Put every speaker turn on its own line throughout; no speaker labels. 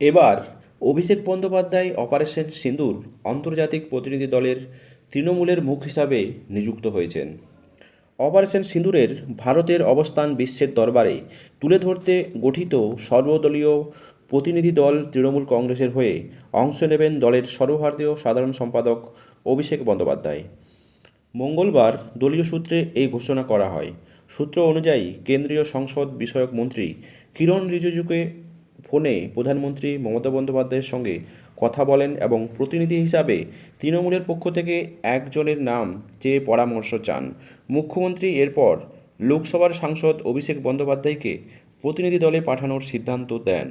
এবার অভিষেক বন্দ্যোপাধ্যায়, অপারেশন সিন্দুর, আন্তর্জাতিক প্রতিনিধি দলের তৃণমূলের মুখ হিসাবে নিযুক্ত হয়েছেন। অপারেশন সিন্দুরের ভারতের অবস্থান বিশ্বের দরবারে তুলে ধরতে গঠিত সর্বদলীয় প্রতিনিধি দল তৃণমূল কংগ্রেসের হয়ে অংশ নেবেন দলের সর্বভারতীয় সাধারণ সম্পাদক অভিষেক বন্দ্যোপাধ্যায়। মঙ্গলবার দলীয় সূত্রে এই ঘোষণা করা হয়। সূত্র অনুযায়ী কেন্দ্রীয় সংসদ বিষয়ক মন্ত্রী কিরণ রিজিজুকে ফোনে প্রধানমন্ত্রী মমতা বন্দ্যোপাধ্যায়ের সঙ্গে কথা বলেন এবং প্রতিনিধি হিসাবে তৃণমূলের পক্ষ থেকে একজনের নাম চেয়ে পরামর্শ চান। মুখ্যমন্ত্রী এরপর লোকসভার সাংসদ অভিষেক বন্দ্যোপাধ্যায়কে প্রতিনিধি দলে পাঠানোর সিদ্ধান্ত দেন।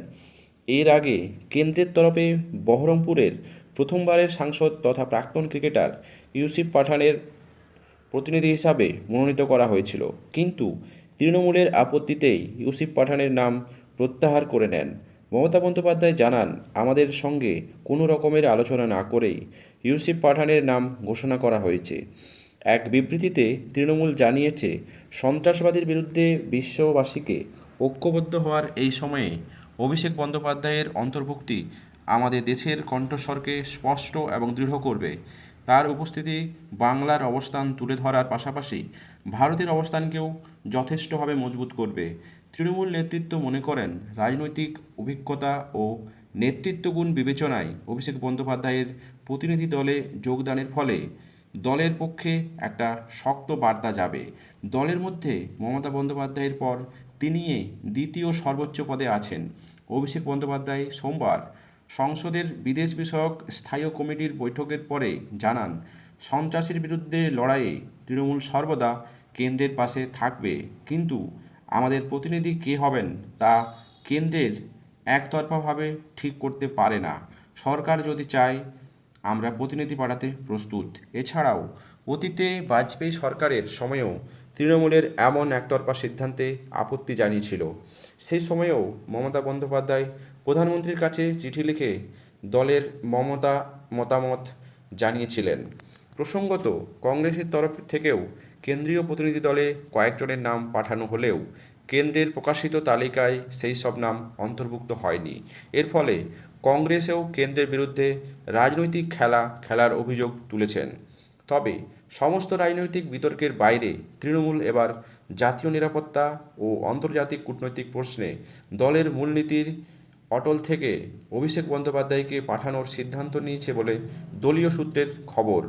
এর আগে কেন্দ্রের তরফে বহরমপুরের প্রথমবারের সাংসদ তথা প্রাক্তন ক্রিকেটার ইউসিফ পাঠানের প্রতিনিধি হিসাবে মনোনীত করা হয়েছিল। কিন্তু তৃণমূলের আপত্তিতেই ইউসিফ পাঠানের নাম প্রত্যাহার করে নেন। মমতা বন্দ্যোপাধ্যায় জানান, আমাদের সঙ্গে কোনো রকমের আলোচনা না করেই ইউসিফ পাঠানের নাম ঘোষণা করা হয়েছে। এক বিবৃতিতে তৃণমূল জানিয়েছে, সন্ত্রাসবাদের বিরুদ্ধে বিশ্ববাসীকে ঐক্যবদ্ধ হওয়ার এই সময়ে অভিষেক বন্দ্যোপাধ্যায়ের অন্তর্ভুক্তি আমাদের দেশের কণ্ঠস্বরকে স্পষ্ট এবং দৃঢ় করবে। তার উপস্থিতি বাংলার অবস্থান তুলে ধরার পাশাপাশি ভারতের অবস্থানকেও যথেষ্টভাবে মজবুত করবে। তৃণমূল নেতৃত্ব মনে করেন, রাজনৈতিক অভিজ্ঞতা ও নেতৃত্বগুণ বিবেচনায় অভিষেক বন্দ্যোপাধ্যায়ের প্রতিনিধি দলে যোগদানের ফলে দলের পক্ষে একটা শক্ত বার্তা যাবে। দলের মধ্যে মমতা বন্দ্যোপাধ্যায়ের পর তিনি দ্বিতীয় সর্বোচ্চ পদে আছেন। অভিষেক বন্দ্যোপাধ্যায় সোমবার সংসদের বিদেশ বিষয়ক স্থায়ী কমিটির বৈঠকের পরে জানান, সন্ত্রাসের বিরুদ্ধে লড়াইয়ে তৃণমূল সর্বদা কেন্দ্রের পাশে থাকবে। কিন্তু আমাদের প্রতিনিধি কে হবেন তা কেন্দ্রের একতরফাভাবে ঠিক করতে পারে না। সরকার যদি চায়, আমরা প্রতিনিধি পাঠাতে প্রস্তুত। এছাড়াও, অতীতে বাজপেয়ী সরকারের সময়েও তৃণমূলের এমন একতরফা সিদ্ধান্তে আপত্তি জানিয়েছিল। সেই সময়েও মমতা বন্দ্যোপাধ্যায় প্রধানমন্ত্রীর কাছে চিঠি লিখে দলের মমতা মতামত জানিয়েছিলেন। প্রসঙ্গত, কংগ্রেসের তরফ থেকেও কেন্দ্রীয় প্রতিনিধি দলে কয়েকজনের নাম পাঠানো হলেও কেন্দ্রের প্রকাশিত তালিকায় সেই সব নাম অন্তর্ভুক্ত হয়নি। এর ফলে কংগ্রেসেও কেন্দ্রের বিরুদ্ধে রাজনৈতিক খেলা খেলার অভিযোগ তুলেছেন। তবে সমস্ত রাজনৈতিক বিতর্কের বাইরে তৃণমূল এবার জাতীয় নিরাপত্তা ও আন্তর্জাতিক কূটনৈতিক প্রশ্নে দলের মূলনীতির অটল থেকে অভিষেক বন্দ্যোপাধ্যায়কে পাঠানোর সিদ্ধান্ত নিয়েছে বলে দলীয় সূত্রের খবর।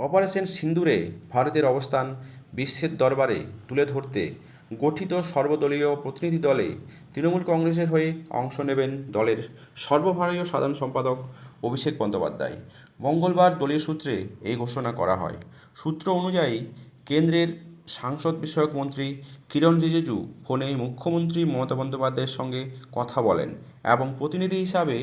অপারেশন সিন্দুরে ভারতের অবস্থান বিশ্বের দরবারে তুলে ধরতে গঠিত সর্বদলীয় প্রতিনিধি দলে তৃণমূল কংগ্রেসের হয়ে অংশ নেবেন দলের সর্বভারতীয় সাধারণ সম্পাদক অভিষেক বন্দ্যোপাধ্যায়। মঙ্গলবার দলীয় সূত্রে এই ঘোষণা করা হয়। সূত্র অনুযায়ী, কেন্দ্রের সাংসদ বিষয়ক মন্ত্রী কিরণ রিজিজু ফোনে মুখ্যমন্ত্রী মমতা বন্দ্যোপাধ্যায়ের সঙ্গে কথা বলেন এবং প্রতিনিধি হিসাবে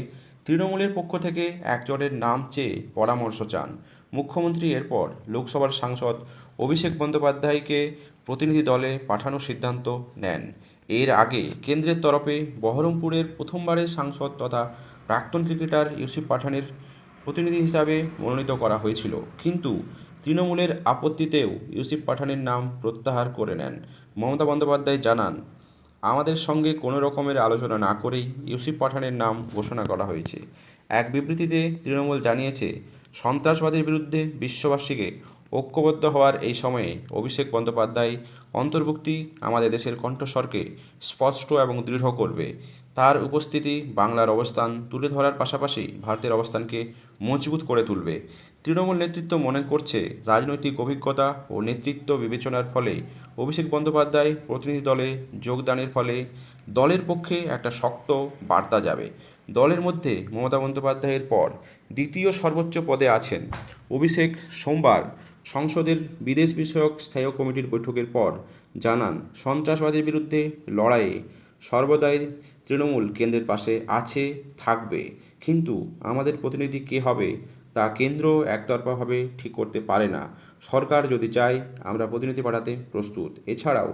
তৃণমূলের পক্ষ থেকে একজনের নাম চেয়ে পরামর্শ চান। মুখ্যমন্ত্রী এরপর লোকসভার সাংসদ অভিষেক বন্দ্যোপাধ্যায়কে প্রতিনিধি দলে পাঠানোর সিদ্ধান্ত নেন। এর আগে কেন্দ্রের তরফে বহরমপুরের প্রথমবারের সাংসদ তথা প্রাক্তন ক্রিকেটার ইউসুফ পাঠানের প্রতিনিধি হিসাবে মনোনীত করা হয়েছিল। কিন্তু তৃণমূলের আপত্তিতেও ইউসুফ পাঠানের নাম প্রত্যাহার করে নেন। মমতা বন্দ্যোপাধ্যায় জানান, আমাদের সঙ্গে কোনো রকমের আলোচনা না করেই ইউসুফ পাঠানের নাম ঘোষণা করা হয়েছে। এক বিবৃতিতে তৃণমূল জানিয়েছে সন্ত্রাসবাদের বিরুদ্ধে বিশ্ববাসীকে ঐক্যবদ্ধ হওয়ার এই সময়ে অভিষেক বন্দ্যোপাধ্যায় অন্তর্ভুক্তি আমাদের দেশের কণ্ঠস্বরকে স্পষ্ট এবং দৃঢ় করবে। তার উপস্থিতি বাংলার অবস্থান তুলে ধরার পাশাপাশি ভারতের অবস্থানকে মজবুত করে তুলবে। তৃণমূল নেতৃত্ব মনে করছে রাজনৈতিক অভিজ্ঞতা ও নেতৃত্ব বিবেচনার ফলে অভিষেক বন্দ্যোপাধ্যায় প্রতিনিধি দলে যোগদানের ফলে দলের পক্ষে একটা শক্ত বার্তা যাবে। দলের মধ্যে মমতা বন্দ্যোপাধ্যায়ের পর দ্বিতীয় সর্বোচ্চ পদে আছেন অভিষেক সোমবার। সংসদের বিদেশ বিষয়ক স্থায়ী কমিটির বৈঠকের পর জানান, সন্ত্রাসবাদের বিরুদ্ধে লড়াইয়ে সর্বদাই তৃণমূল কেন্দ্রের পাশে আছে, থাকবে। কিন্তু আমাদের প্রতিনিধি কে হবে, তা কেন্দ্র একতরফাভাবে ঠিক করতে পারে না। সরকার যদি চায়, আমরা প্রতিনিধি পাঠাতে প্রস্তুত। এছাড়াও,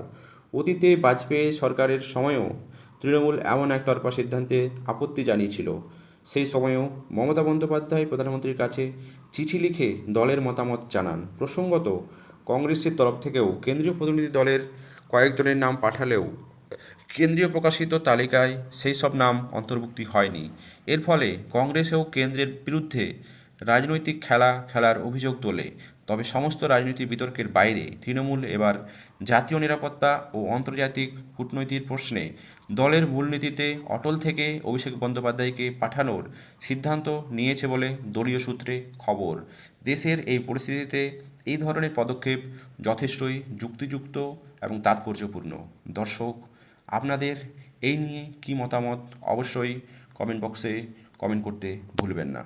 অতীতে বাজপেয়ী সরকারের সময়েও তৃণমূল এমন একতরফা সিদ্ধান্তে আপত্তি জানিয়েছিল। সেই সময়েও মমতা বন্দ্যোপাধ্যায় প্রধানমন্ত্রীর কাছে চিঠি লিখে দলের মতামত জানান। প্রসঙ্গত, কংগ্রেসের তরফ থেকেও কেন্দ্রীয় প্রতিনিধি দলের কয়েকজনের নাম পাঠালেও কেন্দ্রীয় প্রকাশিত তালিকায় সেই সব নাম অন্তর্ভুক্তি হয়নি। এর ফলে কংগ্রেসেও কেন্দ্রের বিরুদ্ধে রাজনৈতিক খেলা খেলার অভিযোগ তোলে। তবে সমস্ত রাজনৈতিক বিতর্কের বাইরে তৃণমূল এবার জাতীয় নিরাপত্তা ও আন্তর্জাতিক কূটনৈতিক প্রশ্নে দলের মূলনীতিতে অটল থেকে অভিষেক বন্দ্যোপাধ্যায়কে পাঠানোর সিদ্ধান্ত নিয়েছে বলে দলীয় সূত্রে খবর। দেশের এই পরিস্থিতিতে এই ধরনের পদক্ষেপ যথেষ্টই যুক্তিযুক্ত এবং তাৎপর্যপূর্ণ। দর্শক আপনাদের এই নিয়ে কি মতামত অবশ্যই কমেন্ট বক্সে কমেন্ট করতে ভুলবেন না।